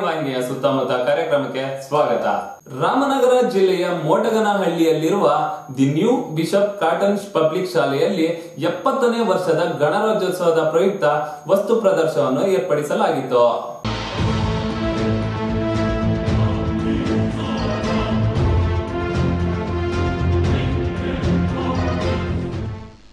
ಕಾರಂಗಿಯ ಸುತ್ತಮುತ್ತ ಕಾರ್ಯಕ್ರಮಕ್ಕೆ ಸ್ವಾಗತ. ರಾಮನಗರ ಜಿಲ್ಲೆಯ ಮೋಟಗನಹಳ್ಳಿಯಲ್ಲಿರುವ the new Bishop Cotton public ಶಾಲೆಯಲ್ಲಿ ಎಪ್ಪತ್ತನೇ ವರ್ಷದ ಗಣರಾಜ್ಯೋತ್ಸವದ ಪ್ರಯುಕ್ತ ವಸ್ತು ಪ್ರದರ್ಶನವನ್ನು ಏರ್ಪಡಿಸಲಾಗಿತ್ತು.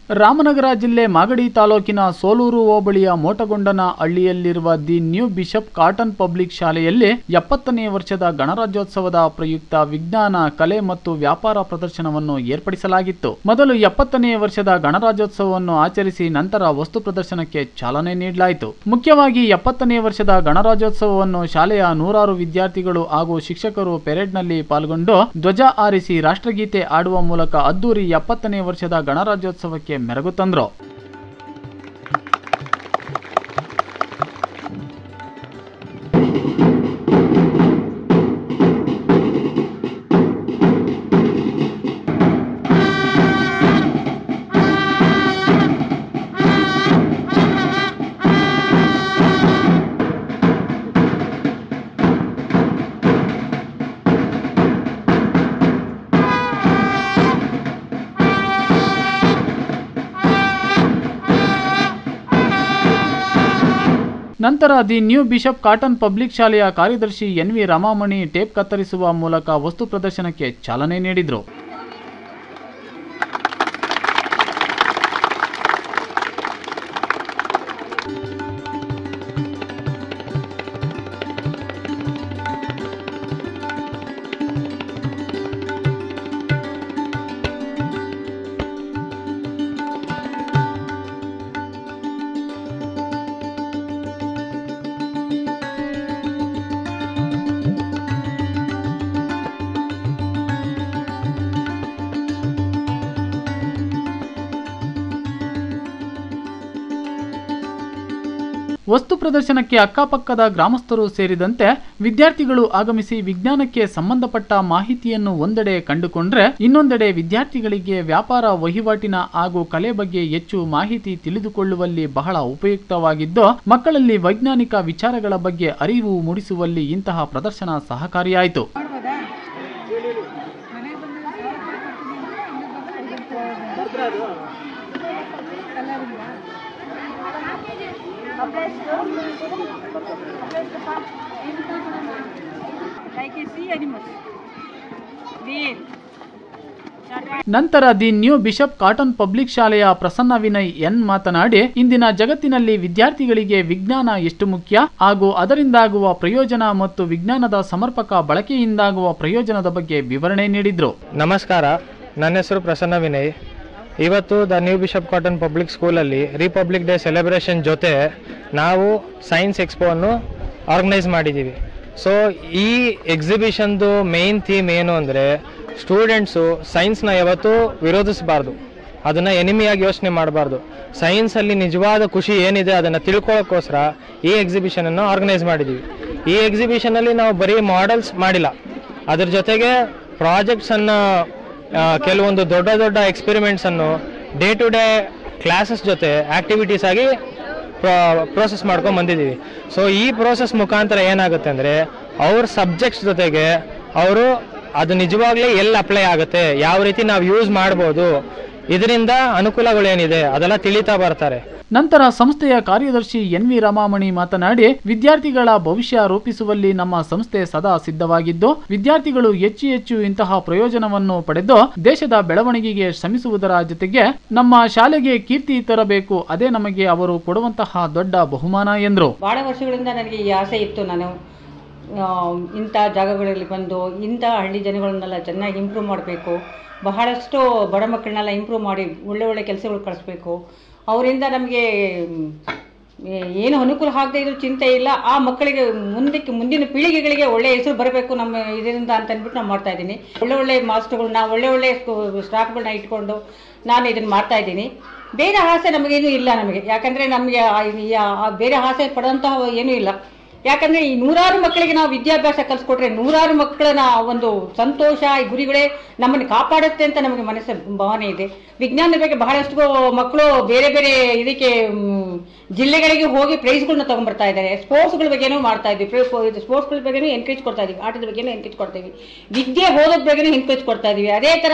ರಾಮನಗರ ಜಿಲ್ಲೆ ಮಾಗಡಿ ತಾಲೂಕಿನ ಸೋಲೂರು ಹೋಬಳಿಯ ಮೋಟಗೊಂಡನ ಹಳ್ಳಿಯಲ್ಲಿರುವ the new Bishop Cotton public ಶಾಲೆಯಲ್ಲಿ ಎಪ್ಪತ್ತನೇ ವರ್ಷದ ಗಣರಾಜ್ಯೋತ್ಸವದ ಪ್ರಯುಕ್ತ ವಿಜ್ಞಾನ, ಕಲೆ ಮತ್ತು ವ್ಯಾಪಾರ ಪ್ರದರ್ಶನವನ್ನು ಏರ್ಪಡಿಸಲಾಗಿತ್ತು. ಮೊದಲು ಎಪ್ಪತ್ತನೇ ವರ್ಷದ ಗಣರಾಜ್ಯೋತ್ಸವವನ್ನು ಆಚರಿಸಿ ನಂತರ ವಸ್ತು ಪ್ರದರ್ಶನಕ್ಕೆ ಚಾಲನೆ ನೀಡಲಾಯಿತು. ಮುಖ್ಯವಾಗಿ ಎಪ್ಪತ್ತನೇ ವರ್ಷದ ಗಣರಾಜ್ಯೋತ್ಸವವನ್ನು ಶಾಲೆಯ ನೂರಾರು ವಿದ್ಯಾರ್ಥಿಗಳು ಹಾಗೂ ಶಿಕ್ಷಕರು ಪೆರೇಡ್ನಲ್ಲಿ ಪಾಲ್ಗೊಂಡು ಧ್ವಜ ಆರಿಸಿ ರಾಷ್ಟ್ರಗೀತೆ ಆಡುವ ಮೂಲಕ ಅದ್ದೂರಿ ಎಪ್ಪತ್ತನೇ ವರ್ಷದ ಗಣರಾಜ್ಯೋತ್ಸವಕ್ಕೆ ಮೆರಗು ನಂತರ the new Bishop Cotton public ಶಾಲೆಯ ಕಾರ್ಯದರ್ಶಿ ಎನ್ ವಿ ರಮಾಮಣಿ ಟೇಪ್ ಕತ್ತರಿಸುವ ಮೂಲಕ ವಸ್ತು ಪ್ರದರ್ಶನಕ್ಕೆ ಚಾಲನೆ ನೀಡಿದ್ರು. ವಸ್ತು ಪ್ರದರ್ಶನಕ್ಕೆ ಅಕ್ಕಪಕ್ಕದ ಗ್ರಾಮಸ್ಥರು ಸೇರಿದಂತೆ ವಿದ್ಯಾರ್ಥಿಗಳು ಆಗಮಿಸಿ ವಿಜ್ಞಾನಕ್ಕೆ ಸಂಬಂಧಪಟ್ಟ ಮಾಹಿತಿಯನ್ನು ಒಂದೆಡೆ ಕಂಡುಕೊಂಡ್ರೆ ಇನ್ನೊಂದೆಡೆ ವಿದ್ಯಾರ್ಥಿಗಳಿಗೆ ವ್ಯಾಪಾರ ವಹಿವಾಟಿನ ಹಾಗೂ ಕಲೆ ಬಗ್ಗೆ ಹೆಚ್ಚು ಮಾಹಿತಿ ತಿಳಿದುಕೊಳ್ಳುವಲ್ಲಿ ಬಹಳ ಉಪಯುಕ್ತವಾಗಿದ್ದು, ಮಕ್ಕಳಲ್ಲಿ ವೈಜ್ಞಾನಿಕ ವಿಚಾರಗಳ ಬಗ್ಗೆ ಅರಿವು ಮೂಡಿಸುವಲ್ಲಿ ಇಂತಹ ಪ್ರದರ್ಶನ ಸಹಕಾರಿಯಾಯಿತು. ನಂತರ the new Bishop Cotton public ಶಾಲೆಯ ಪ್ರಸನ್ನ ವಿನಯ್ ಎನ್ ಮಾತನಾಡಿ ಇಂದಿನ ಜಗತ್ತಿನಲ್ಲಿ ವಿದ್ಯಾರ್ಥಿಗಳಿಗೆ ವಿಜ್ಞಾನ ಎಷ್ಟು ಮುಖ್ಯ? ಹಾಗೂ ಅದರಿಂದಾಗುವ ಪ್ರಯೋಜನ ಮತ್ತು ವಿಜ್ಞಾನದ ಸಮರ್ಪಕ ಬಳಕೆಯಿಂದಾಗುವ ಪ್ರಯೋಜನದ ಬಗ್ಗೆ ವಿವರಣೆ ನೀಡಿದ್ರು. ನಮಸ್ಕಾರ. ನನ್ನ ಹೆಸರು ಪ್ರಸನ್ನ ವಿನಯ್. ಇವತ್ತು the new Bishop Cotton public ಸ್ಕೂಲಲ್ಲಿ ರಿಪಬ್ಲಿಕ್ ಡೇ ಸೆಲೆಬ್ರೇಷನ್ ಜೊತೆ ನಾವು ಸೈನ್ಸ್ ಎಕ್ಸ್ಪೋವನ್ನು ಆರ್ಗನೈಸ್ ಮಾಡಿದ್ದೀವಿ. ಸೊ ಈ ಎಕ್ಸಿಬಿಷನ್ದು ಮೇನ್ ಥೀಮ್ ಏನು ಅಂದರೆ ಸ್ಟೂಡೆಂಟ್ಸು ಸೈನ್ಸ್ನ ಯಾವತ್ತೂ ವಿರೋಧಿಸಬಾರ್ದು. ಅದನ್ನು ಎನಿಮಿಯಾಗಿ ಯೋಚನೆ ಮಾಡಬಾರ್ದು. ಸೈನ್ಸಲ್ಲಿ ನಿಜವಾದ ಖುಷಿ ಏನಿದೆ ಅದನ್ನು ತಿಳ್ಕೊಳ್ಳೋಕ್ಕೋಸ್ಕರ ಈ ಎಕ್ಸಿಬಿಷನನ್ನು ಆರ್ಗನೈಸ್ ಮಾಡಿದ್ದೀವಿ. ಈ ಎಕ್ಸಿಬಿಷನಲ್ಲಿ ನಾವು ಬರೀ ಮಾಡೆಲ್ಸ್ ಮಾಡಿಲ್ಲ. ಅದ್ರ ಜೊತೆಗೆ ಪ್ರಾಜೆಕ್ಟ್ಸನ್ನು ಕೆಲವೊಂದು ದೊಡ್ಡ ದೊಡ್ಡ ಎಕ್ಸ್ಪೆರಿಮೆಂಟ್ಸನ್ನು ಡೇ ಟು ಡೇ ಕ್ಲಾಸಸ್ ಜೊತೆ ಆಕ್ಟಿವಿಟೀಸ್ ಆಗಿ ಪ್ರೋಸೆಸ್ ಮಾಡ್ಕೊಂಡು ಬಂದಿದ್ದೀವಿ. ಸೊ ಈ ಪ್ರೋಸೆಸ್ ಮುಖಾಂತರ ಏನಾಗುತ್ತೆ ಅಂದರೆ, ಅವ್ರ ಸಬ್ಜೆಕ್ಟ್ಸ್ ಜೊತೆಗೆ ಅವರು ಅದು ನಿಜವಾಗ್ಲೇ ಎಲ್ಲಿ ಅಪ್ಲೈ ಆಗುತ್ತೆ, ಯಾವ ರೀತಿ ನಾವು ಯೂಸ್ ಮಾಡ್ಬೋದು, ಇದರಿಂದ ಅನುಕೂಲಗಳೇನಿದೆ, ಅದೆಲ್ಲ ತಿಳಿತಾ ಬರ್ತಾರೆ. ನಂತರ ಸಂಸ್ಥೆಯ ಕಾರ್ಯದರ್ಶಿ ಎನ್ ವಿ ರಮಾಮಣಿ ಮಾತನಾಡಿ, ವಿದ್ಯಾರ್ಥಿಗಳ ಭವಿಷ್ಯ ರೂಪಿಸುವಲ್ಲಿ ನಮ್ಮ ಸಂಸ್ಥೆ ಸದಾ ಸಿದ್ಧವಾಗಿದ್ದು, ವಿದ್ಯಾರ್ಥಿಗಳು ಹೆಚ್ಚು ಹೆಚ್ಚು ಇಂತಹ ಪ್ರಯೋಜನವನ್ನು ಪಡೆದು ದೇಶದ ಬೆಳವಣಿಗೆಗೆ ಶ್ರಮಿಸುವುದರ ಜೊತೆಗೆ ನಮ್ಮ ಶಾಲೆಗೆ ಕೀರ್ತಿ ತರಬೇಕು, ಅದೇ ನಮಗೆ ಅವರು ಕೊಡುವಂತಹ ದೊಡ್ಡ ಬಹುಮಾನ ಎಂದರು. ಬಹಳ ವರ್ಷಗಳಿಂದ ನನಗೆ ಈ ಆಸೆ ಇತ್ತು. ನಾನು ಇಂಥ ಜಾಗಗಳಲ್ಲಿ ಬಂದು, ಇಂಥ ಹಳ್ಳಿ ಜನಗಳನ್ನೆಲ್ಲ ಚೆನ್ನಾಗಿ ಇಂಪ್ರೂವ್ ಮಾಡಬೇಕು. ಬಹಳಷ್ಟು ಬಡ ಮಕ್ಕಳನ್ನೆಲ್ಲ ಇಂಪ್ರೂವ್ ಮಾಡಿ, ಒಳ್ಳೆ ಒಳ್ಳೆ ಕೆಲಸಗಳು ಕಳಿಸ್ಬೇಕು. ಅವರಿಂದ ನಮಗೆ ಏನು ಅನುಕೂಲ ಆಗದೆ ಇದ್ರೂ ಚಿಂತೆ ಇಲ್ಲ. ಆ ಮಕ್ಕಳಿಗೆ ಮುಂದಕ್ಕೆ, ಮುಂದಿನ ಪೀಳಿಗೆಗಳಿಗೆ ಒಳ್ಳೆಯ ಹೆಸರು ಬರಬೇಕು ನಮ್ಮ ಇದರಿಂದ ಅಂತ ಅಂದ್ಬಿಟ್ಟು ನಾನು ಮಾಡ್ತಾ ಇದ್ದೀನಿ. ಒಳ್ಳೆ ಒಳ್ಳೆ ಮಾಸ್ಟರ್ಗಳನ್ನ ಒಳ್ಳೆ ಒಳ್ಳೆ ಸ್ಟಾಫ್ಗಳನ್ನ ಇಟ್ಕೊಂಡು ನಾನು ಇದನ್ನು ಮಾಡ್ತಾ ಇದ್ದೀನಿ. ಬೇರೆ ಆಸೆ ನಮಗೇನು ಇಲ್ಲ ನಮಗೆ. ಯಾಕಂದರೆ ನಮಗೆ ಬೇರೆ ಆಸೆ ಪಡೋಂತಹ ಏನೂ ಇಲ್ಲ. ಯಾಕಂದ್ರೆ ಈ ನೂರಾರು ಮಕ್ಕಳಿಗೆ ನಾವು ವಿದ್ಯಾಭ್ಯಾಸ ಕಲಿಸ್ಕೊಟ್ರೆ ನೂರಾರು ಮಕ್ಕಳನ್ನ ಒಂದು ಸಂತೋಷ, ಈ ಗುರಿಗಳೇ ನಮ್ಮನ್ನು ಕಾಪಾಡುತ್ತೆ ಅಂತ ನಮಗೆ ಮನಸ್ಸು, ಭಾವನೆ ಇದೆ. ವಿಜ್ಞಾನದ ಬಗ್ಗೆ ಬಹಳಷ್ಟು ಮಕ್ಕಳು ಬೇರೆ ಬೇರೆ ಇದಕ್ಕೆ ಜಿಲ್ಲೆಗಳಿಗೆ ಹೋಗಿ ಪ್ರೈಸ್ಗಳನ್ನ ತಗೊಂಡ್ಬರ್ತಾ ಇದ್ದಾರೆ. ಸ್ಪೋರ್ಟ್ಸ್ಗಳ ಬಗ್ಗೆನೂ ಮಾಡ್ತಾ ಇದ್ವಿ. ಸ್ಪೋರ್ಟ್ಸ್ಗಳ ಬಗ್ಗೆನೂ ಎನ್ಕರೇಜ್ ಕೊಡ್ತಾ ಇದೀವಿ. ಆಟದ ಬಗ್ಗೆನೂ ಎನ್ಕರೇಜ್ ಕೊಡ್ತೀವಿ ವಿದ್ಯೆ ಓದೋದ್ ಬಗ್ಗೆನೂ ಎನ್ಕರೇಜ್ ಕೊಡ್ತಾ ಇದೀವಿ. ಅದೇ ತರ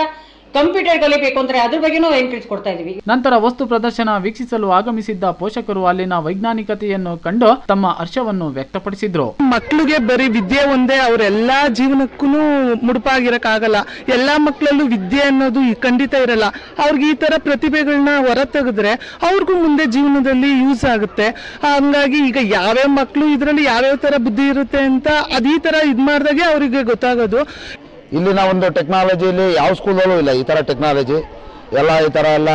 ಕಂಪ್ಯೂಟರ್ ಕಲಿಬೇಕು ಅಂದ್ರೆ ಅದ್ರ ಬಗ್ಗೆನೂ ಎನ್ಕರೇಜ್ ಕೊಡ್ತಾ ಇದೀವಿ. ನಂತರ ವಸ್ತು ಪ್ರದರ್ಶನ ವೀಕ್ಷಿಸಲು ಆಗಮಿಸಿದ್ದ ಪೋಷಕರು ಅಲ್ಲಿನ ವೈಜ್ಞಾನಿಕತೆಯನ್ನು ಕಂಡು ತಮ್ಮ ಹರ್ಷವನ್ನು ವ್ಯಕ್ತಪಡಿಸಿದ್ರು. ಮಕ್ಕಳಿಗೆ ಬರೀ ವಿದ್ಯೆ ಒಂದೇ ಅವ್ರ ಎಲ್ಲಾ ಜೀವನಕ್ಕೂ ಮುಡುಪಾಗಿರಕ್ಕಾಗಲ್ಲ. ಎಲ್ಲಾ ಮಕ್ಕಳಲ್ಲೂ ವಿದ್ಯೆ ಅನ್ನೋದು ಈ ಖಂಡಿತ ಇರಲ್ಲ. ಅವ್ರಿಗೆ ಈ ತರ ಪ್ರತಿಭೆಗಳನ್ನ ಹೊರ ತೆಗೆದ್ರೆ ಅವ್ರಿಗೂ ಮುಂದೆ ಜೀವನದಲ್ಲಿ ಯೂಸ್ ಆಗುತ್ತೆ. ಹಂಗಾಗಿ ಈಗ ಯಾವ್ಯಾವ ಮಕ್ಕಳು ಇದರಲ್ಲಿ ಯಾವ್ಯಾವ ತರ ಬುದ್ಧಿ ಇರುತ್ತೆ ಅಂತ ಅದೇ ತರ ಇದ್ ಮಾಡಿದಾಗೆ ಅವರಿಗೆ ಗೊತ್ತಾಗೋದು. ಇಲ್ಲಿನ ಒಂದು ಟೆಕ್ನಾಲಜಿಲಿ ಯಾವ ಸ್ಕೂಲಲ್ಲೂ ಇಲ್ಲ, ಈ ಥರ ಟೆಕ್ನಾಲಜಿ ಎಲ್ಲ ಈ ಥರ ಎಲ್ಲ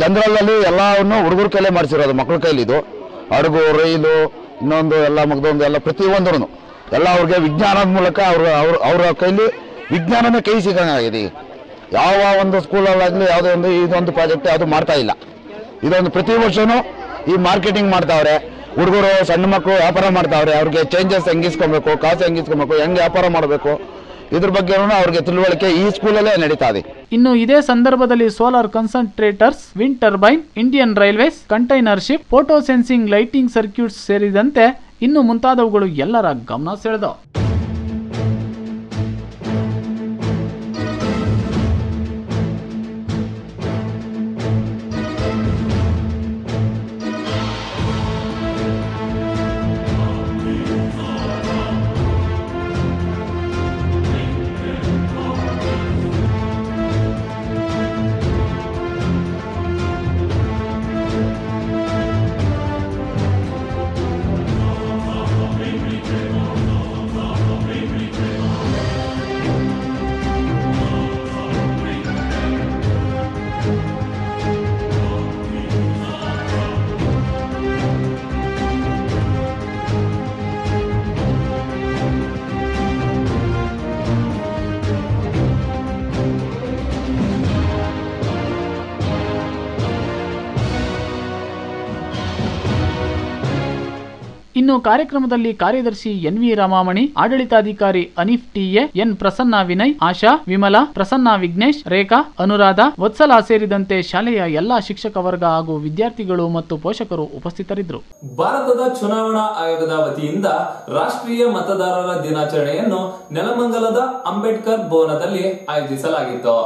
ಜನರಲ್ಲಲ್ಲಿ ಎಲ್ಲವನ್ನು ಹುಡುಗರ ಕೈಲೇ ಮಾಡಿಸಿರೋದು ಮಕ್ಕಳ ಕೈಲಿ ಇದು ಹಡಗು ರೈಲು, ಇನ್ನೊಂದು ಎಲ್ಲ ಮಗದೊಂದು ಎಲ್ಲ ಪ್ರತಿಯೊಂದೂ ಎಲ್ಲ ಅವ್ರಿಗೆ ವಿಜ್ಞಾನದ ಮೂಲಕ ಅವ್ರ ಅವ್ರ, ಅವರ ಕೈಲಿ ವಿಜ್ಞಾನನೇ ಕೈ ಸಿಗಂಗಾಗಿದೆ ಯಾವ ಒಂದು ಸ್ಕೂಲಲ್ಲಾಗಲಿ ಯಾವುದೇ ಒಂದು ಇದೊಂದು ಪ್ರಾಜೆಕ್ಟ್ ಅದು ಮಾಡ್ತಾ ಇಲ್ಲ. ಇದೊಂದು ಪ್ರತಿ ವರ್ಷವೂ ಈ ಮಾರ್ಕೆಟಿಂಗ್ ಮಾಡ್ತಾವ್ರೆ. ಹುಡುಗರು, ಸಣ್ಣ ಮಕ್ಕಳು ವ್ಯಾಪಾರ ಮಾಡ್ತಾವ್ರೆ. ಅವ್ರಿಗೆ ಚೇಂಜಸ್ ಹೆಂಗಿಸ್ಕೊಬೇಕು, ಕಾಸು ಹೆಂಗಿಸ್ಕೊಬೇಕು, ಹೆಂಗೆ ವ್ಯಾಪಾರ ಮಾಡಬೇಕು. ಇದ್ರ ಬಗ್ಗೆ ಅವ್ರಿಗೆ ತಿಳುವಳಿಕೆ ಈ ಸ್ಕೂಲಲ್ಲೇ ನಡೀತಾ ಇದೆ. ಇನ್ನು ಇದೇ ಸಂದರ್ಭದಲ್ಲಿ solar concentrators, wind turbine, Indian Railways, container ship, photo sensing, lighting circuits ಸೇರಿದಂತೆ ಇನ್ನು ಮುಂತಾದವುಗಳು ಎಲ್ಲರ ಗಮನ ಸೆಳೆದವು ಇನ್ನು ಕಾರ್ಯಕ್ರಮದಲ್ಲಿ ಕಾರ್ಯದರ್ಶಿ ಎನ್ ವಿ ರಾಮಾಮಣಿ, ಆಡಳಿತಾಧಿಕಾರಿ ಅನೀಫ್ ಟಿಎ ಎನ್ ಪ್ರಸನ್ನ ವಿನಯ್, ಆಶಾ, ವಿಮಲಾ, ಪ್ರಸನ್ನ ವಿಘ್ನೇಶ್, ರೇಖಾ, ಅನುರಾಧ, ವತ್ಸಲ ಸೇರಿದಂತೆ ಶಾಲೆಯ ಎಲ್ಲಾ ಶಿಕ್ಷಕ ವರ್ಗ ಹಾಗೂ ವಿದ್ಯಾರ್ಥಿಗಳು ಮತ್ತು ಪೋಷಕರು ಉಪಸ್ಥಿತರಿದ್ದರು. ಭಾರತದ ಚುನಾವಣಾ ಆಯೋಗದ ವತಿಯಿಂದ ರಾಷ್ಟ್ರೀಯ ಮತದಾರರ ದಿನಾಚರಣೆಯನ್ನು ನೆಲಮಂಗಲದ ಅಂಬೇಡ್ಕರ್ ಭವನದಲ್ಲಿ ಆಯೋಜಿಸಲಾಗಿತ್ತು.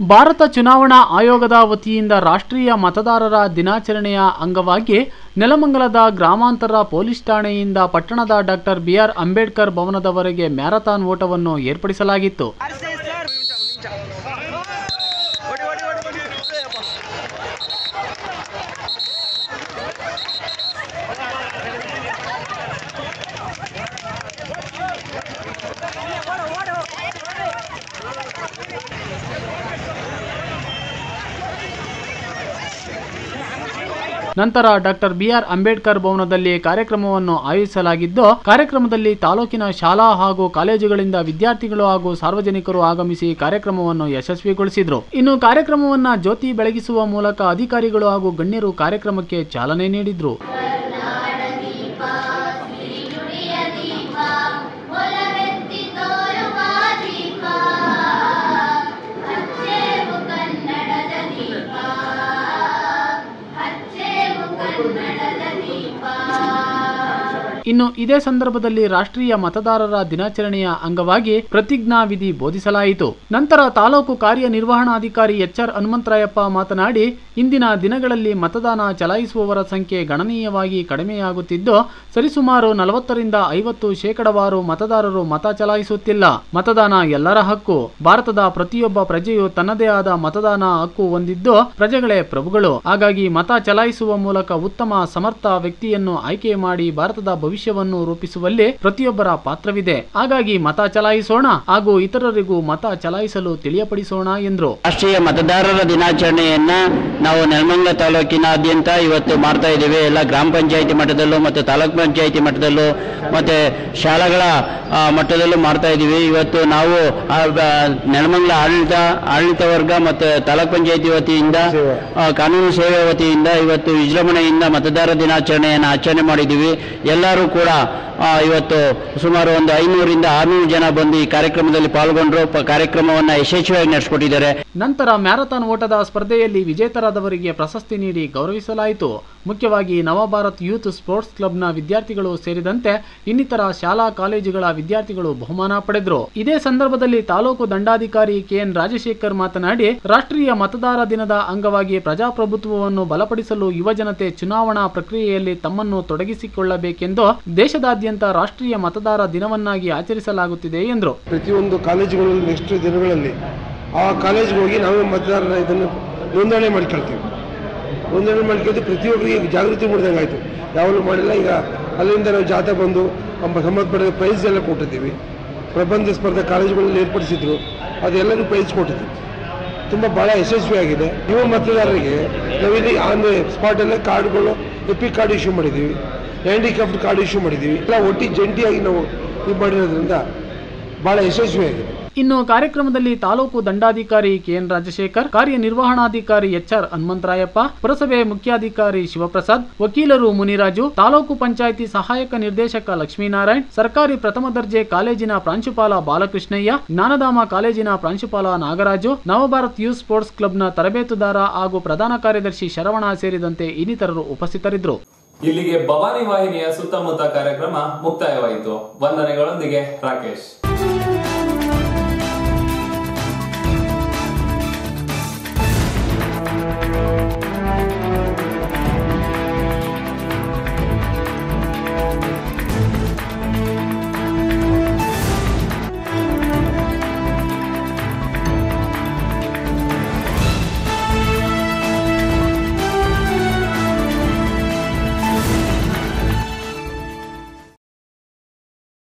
ಭಾರತ ಚುನಾವಣಾ ಆಯೋಗದ ವತಿಯಿಂದ ರಾಷ್ಟ್ರೀಯ ಮತದಾರರ ದಿನಾಚರಣೆಯ ಅಂಗವಾಗಿ ನೆಲಮಂಗಲದ ಗ್ರಾಮಾಂತರ ಪೊಲೀಸ್ ಠಾಣೆಯಿಂದ ಪಟ್ಟಣದ ಡಾಕ್ಟರ್ ಬಿಆರ್ ಅಂಬೇಡ್ಕರ್ ಭವನದವರೆಗೆ ಮ್ಯಾರಥಾನ್ ಓಟವನ್ನು ಏರ್ಪಡಿಸಲಾಗಿತ್ತು. ನಂತರ ಡಾಕ್ಟರ್ ಬಿಆರ್ ಅಂಬೇಡ್ಕರ್ ಭವನದಲ್ಲಿ ಕಾರ್ಯಕ್ರಮವನ್ನು ಆಯೋಜಿಸಲಾಗಿದ್ದು, ಕಾರ್ಯಕ್ರಮದಲ್ಲಿ ತಾಲೂಕಿನ ಶಾಲಾ ಹಾಗೂ ಕಾಲೇಜುಗಳಿಂದ ವಿದ್ಯಾರ್ಥಿಗಳು ಹಾಗೂ ಸಾರ್ವಜನಿಕರು ಆಗಮಿಸಿ ಕಾರ್ಯಕ್ರಮವನ್ನು ಯಶಸ್ವಿಗೊಳಿಸಿದರು. ಇನ್ನು ಕಾರ್ಯಕ್ರಮವನ್ನ ಜ್ಯೋತಿ ಬೆಳಗಿಸುವ ಮೂಲಕ ಅಧಿಕಾರಿಗಳು ಹಾಗೂ ಗಣ್ಯರು ಕಾರ್ಯಕ್ರಮಕ್ಕೆ ಚಾಲನೆ ನೀಡಿದ್ರು. ಇನ್ನು ಇದೇ ಸಂದರ್ಭದಲ್ಲಿ ರಾಷ್ಟ್ರೀಯ ಮತದಾರರ ದಿನಾಚರಣೆಯ ಅಂಗವಾಗಿ ಪ್ರತಿಜ್ಞಾ ವಿಧಿ ಬೋಧಿಸಲಾಯಿತು. ನಂತರ ತಾಲೂಕು ಕಾರ್ಯನಿರ್ವಹಣಾಧಿಕಾರಿ ಎಚ್ಆರ್ ಹನುಮಂತರಾಯಪ್ಪ ಮಾತನಾಡಿ, ಇಂದಿನ ದಿನಗಳಲ್ಲಿ ಮತದಾನ ಚಲಾಯಿಸುವವರ ಸಂಖ್ಯೆ ಗಣನೀಯವಾಗಿ ಕಡಿಮೆಯಾಗುತ್ತಿದ್ದು, ಸರಿಸುಮಾರು ನಲವತ್ತರಿಂದ ಐವತ್ತು ಶೇಕಡವಾರು ಮತದಾರರು ಮತ ಚಲಾಯಿಸುತ್ತಿಲ್ಲ. ಮತದಾನ ಎಲ್ಲರ ಹಕ್ಕು. ಭಾರತದ ಪ್ರತಿಯೊಬ್ಬ ಪ್ರಜೆಯು ತನ್ನದೇ ಆದ ಮತದಾನ ಹಕ್ಕು ಹೊಂದಿದ್ದು, ಪ್ರಜೆಗಳೇ ಪ್ರಭುಗಳು. ಹಾಗಾಗಿ ಮತ ಚಲಾಯಿಸುವ ಮೂಲಕ ಉತ್ತಮ ಸಮರ್ಥ ವ್ಯಕ್ತಿಯನ್ನು ಆಯ್ಕೆ ಮಾಡಿ ಭಾರತದ ಭವಿಷ್ಯವನ್ನು ರೂಪಿಸುವಲ್ಲಿ ಪ್ರತಿಯೊಬ್ಬರ ಪಾತ್ರವಿದೆ. ಹಾಗಾಗಿ ಮತ ಚಲಾಯಿಸೋಣ ಹಾಗೂ ಇತರರಿಗೂ ಮತ ಚಲಾಯಿಸಲು ತಿಳಿಯಪಡಿಸೋಣ ಎಂದರು. ರಾಷ್ಟ್ರೀಯ ಮತದಾರರ ದಿನಾಚರಣೆಯನ್ನ ನಾವು ನೆಲಮಂಗಲ ತಾಲೂಕಿನಾದ್ಯಂತ ಇವತ್ತು ಮಾಡ್ತಾ ಇದ್ದೇವೆ. ಎಲ್ಲ ಗ್ರಾಮ ಪಂಚಾಯಿತಿ ಮಟ್ಟದಲ್ಲೂ ಮತ್ತು ತಾಲೂಕ್ ಪಂಚಾಯಿತಿ ಮಟ್ಟದಲ್ಲೂ ಮತ್ತೆ ಶಾಲೆಗಳ ಮಟ್ಟದಲ್ಲೂ ಮಾಡ್ತಾ ಇದ್ದೀವಿ. ಇವತ್ತು ನಾವು ನೆಲಮಂಗಲ ಆಡಳಿತ ಆಡಳಿತ ವರ್ಗ ಮತ್ತು ತಾಲೂಕ್ ಪಂಚಾಯಿತಿ ವತಿಯಿಂದ ಕಾನೂನು ಸೇವೆ ವತಿಯಿಂದ ಇವತ್ತು ವಿಜೃಂಭಣೆಯಿಂದ ಮತದಾರ ದಿನಾಚರಣೆಯನ್ನು ಆಚರಣೆ ಮಾಡಿದ್ದೀವಿ. ಎಲ್ಲರೂ ಕೂಡ ಆ, ಇವತ್ತು ಸುಮಾರು ಒಂದು ಐನೂರಿಂದ ಆರುನೂರು ಜನ ಬಂದು ಈ ಕಾರ್ಯಕ್ರಮದಲ್ಲಿ ಪಾಲ್ಗೊಂಡ್ರು. ಕಾರ್ಯಕ್ರಮವನ್ನು ಯಶಸ್ವಿಯಾಗಿ ನಡೆಸಿಕೊಟ್ಟಿದ್ದಾರೆ. ನಂತರ ಮ್ಯಾರಥಾನ್ ಓಟದ ಸ್ಪರ್ಧೆಯಲ್ಲಿ ವಿಜೇತರಾದವರಿಗೆ ಪ್ರಶಸ್ತಿ ನೀಡಿ ಗೌರವಿಸಲಾಯಿತು. ಮುಖ್ಯವಾಗಿ ನವಭಾರತ್ ಯೂತ್ ಸ್ಪೋರ್ಟ್ಸ್ ಕ್ಲಬ್ನ ವಿದ್ಯಾರ್ಥಿಗಳು ಸೇರಿದಂತೆ ಇನ್ನಿತರ ಶಾಲಾ ಕಾಲೇಜುಗಳ ವಿದ್ಯಾರ್ಥಿಗಳು ಬಹುಮಾನ ಪಡೆದರು. ಇದೇ ಸಂದರ್ಭದಲ್ಲಿ ತಾಲೂಕು ದಂಡಾಧಿಕಾರಿ ಕೆಎನ್ ರಾಜಶೇಖರ್ ಮಾತನಾಡಿ, ರಾಷ್ಟ್ರೀಯ ಮತದಾರ ದಿನದ ಅಂಗವಾಗಿ ಪ್ರಜಾಪ್ರಭುತ್ವವನ್ನು ಬಲಪಡಿಸಲು ಯುವಜನತೆ ಚುನಾವಣಾ ಪ್ರಕ್ರಿಯೆಯಲ್ಲಿ ತಮ್ಮನ್ನು ತೊಡಗಿಸಿಕೊಳ್ಳಬೇಕೆಂದು ದೇಶದಾದ್ಯಂತ ರಾಷ್ಟ್ರೀಯ ಮತದಾರ ದಿನವನ್ನಾಗಿ ಆಚರಿಸಲಾಗುತ್ತಿದೆ ಎಂದರು. ಪ್ರತಿಯೊಂದು ಕಾಲೇಜುಗಳಲ್ಲಿ ನೆಕ್ಸ್ಟ್ ದಿನಗಳಲ್ಲಿ ಆ ಕಾಲೇಜ್ಗೆ ಹೋಗಿ ನಾವೇ ಮತದಾರರ ಇದನ್ನು ನೋಂದಣಿ ಮಾಡ್ಕೊಳ್ತೀವಿ. ನೋಂದಣಿ ಮಾಡ್ಕೊಳ್ತೀವಿ ಪ್ರತಿಯೊಬ್ಬರಿಗೆ ಜಾಗೃತಿ ಮೂಡಿದಂಗೆ ಆಯಿತು. ಯಾವಾಗಲೂ ಮಾಡಿಲ್ಲ, ಈಗ ಅಲ್ಲಿಂದ ನಾವು ಜಾಥಾ ಬಂದು ಸಂಬಂಧಪಟ್ಟ ಪ್ರೈಸ್ ಎಲ್ಲ ಕೊಟ್ಟಿದ್ದೀವಿ. ಪ್ರಬಂಧ ಸ್ಪರ್ಧೆ ಕಾಲೇಜುಗಳಲ್ಲಿ ಏರ್ಪಡಿಸಿದ್ರು ಅದೆಲ್ಲರೂ ಪ್ರೈಸ್ ಕೊಟ್ಟಿದ್ದೀವಿ. ತುಂಬ ಭಾಳ ಯಶಸ್ವಿಯಾಗಿದೆ ಯುವ ಮತದಾರರಿಗೆ ನಾವಿಲ್ಲಿ ಆನ್ ಸ್ಪಾಟಲ್ಲೇ ಕಾರ್ಡ್ಗಳು ಎಪಿಕ್ ಕಾರ್ಡ್ ಇಶ್ಯೂ ಮಾಡಿದ್ದೀವಿ. ಹ್ಯಾಂಡಿಕ್ರಾಫ್ಟ್ ಕಾರ್ಡ್ ಇಶ್ಯೂ ಮಾಡಿದ್ದೀವಿ ಎಲ್ಲ ಒಟ್ಟಿಗೆ ಜಂಟಿಯಾಗಿ ನಾವು ಇದು ಮಾಡಿರೋದ್ರಿಂದ ಬಹಳ ಯಶಸ್ವಿಯಾಗಿದೆ ಇನ್ನು ಕಾರ್ಯಕ್ರಮದಲ್ಲಿ ತಾಲೂಕು ದಂಡಾಧಿಕಾರಿ ಕೆಎನ್ ರಾಜಶೇಖರ್, ಕಾರ್ಯನಿರ್ವಹಣಾಧಿಕಾರಿ ಎಚ್ಆರ್ ಹನುಮಂತರಾಯಪ್ಪ, ಪುರಸಭೆ ಮುಖ್ಯಾಧಿಕಾರಿ ಶಿವಪ್ರಸಾದ್, ವಕೀಲರು ಮುನಿರಾಜು, ತಾಲೂಕು ಪಂಚಾಯಿತಿ ಸಹಾಯಕ ನಿರ್ದೇಶಕ ಲಕ್ಷ್ಮೀನಾರಾಯಣ್, ಸರ್ಕಾರಿ ಪ್ರಥಮ ದರ್ಜೆ ಕಾಲೇಜಿನ ಪ್ರಾಂಶುಪಾಲ ಬಾಲಕೃಷ್ಣಯ್ಯ, ಜ್ಞಾನಧಾಮ ಕಾಲೇಜಿನ ಪ್ರಾಂಶುಪಾಲ ನಾಗರಾಜು, ನವಭಾರತ್ ಯೂತ್ ಸ್ಪೋರ್ಟ್ಸ್ ಕ್ಲಬ್ನ ತರಬೇತುದಾರ ಹಾಗೂ ಪ್ರಧಾನ ಕಾರ್ಯದರ್ಶಿ ಶರವಣ ಸೇರಿದಂತೆ ಇನ್ನಿತರರು ಉಪಸ್ಥಿತರಿದ್ದರು. ಇಲ್ಲಿಗೆ ಭವಾನಿ ವಾಹಿನಿಯ ಸುತ್ತಮುತ್ತ ಕಾರ್ಯಕ್ರಮ ಮುಕ್ತಾಯವಾಯಿತು. ವಂದನೆಗಳೊಂದಿಗೆ ರಾಕೇಶ್.